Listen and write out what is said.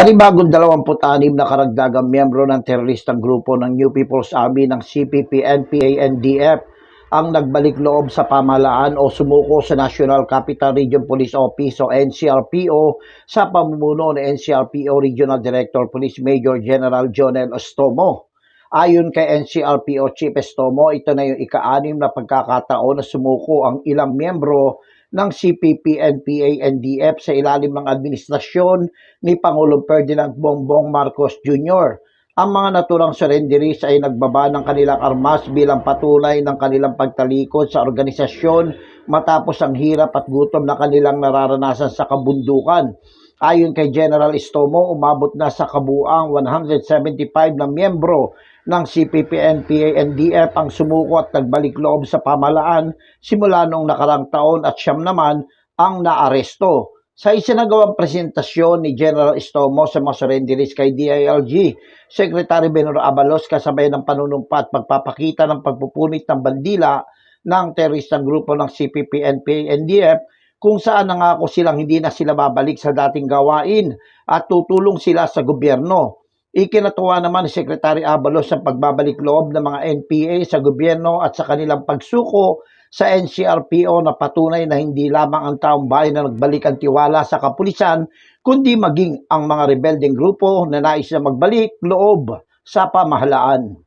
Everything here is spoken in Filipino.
Panibagong 26 na karagdagang miyembro ng teroristang grupo ng New People's Army ng CPP, NPA, NDF ang nagbalik loob sa pamahalaan o sumuko sa National Capital Region Police Office o NCRPO sa pamumuno ni NCRPO Regional Director Police Major General Jonel Ostomo. Ayon kay NCRPO Chief Estomo, ito na yung ika-anim na pagkakataon na sumuko ang ilang miyembro ng CPP, NPA, NDF sa ilalim ng administrasyon ni Pangulong Ferdinand Bongbong Marcos Jr. Ang mga naturang surrenderies ay nagbaba ng kanilang armas bilang patunay ng kanilang pagtalikod sa organisasyon matapos ang hirap at gutom na kanilang nararanasan sa kabundukan. Ayon kay General Estomo, umabot na sa kabuang 175 na miyembro ng CPP, NPA, NDF ang sumuko at nagbalik loob sa pamahalaan simula noong nakarang taon at siyam naman ang naaresto. Sa isinagawang presentasyon ni General Estomo sa mga surrenderies kay DILG, Secretary Benoro Abalos kasabay ng panunumpa at pagpapakita ng pagpupunit ng bandila ng teroristang grupo ng CPP, NPA, NDF kung saan nangako silang hindi na sila babalik sa dating gawain at tutulong sila sa gobyerno. Ikinatuwa naman ni Secretary Abalos ang pagbabalik loob ng mga NPA sa gobyerno at sa kanilang pagsuko sa NCRPO na patunay na hindi lamang ang taong bayan na nagbalik ang tiwala sa kapulisan, kundi maging ang mga rebelding grupo na nais na magbalik loob sa pamahalaan.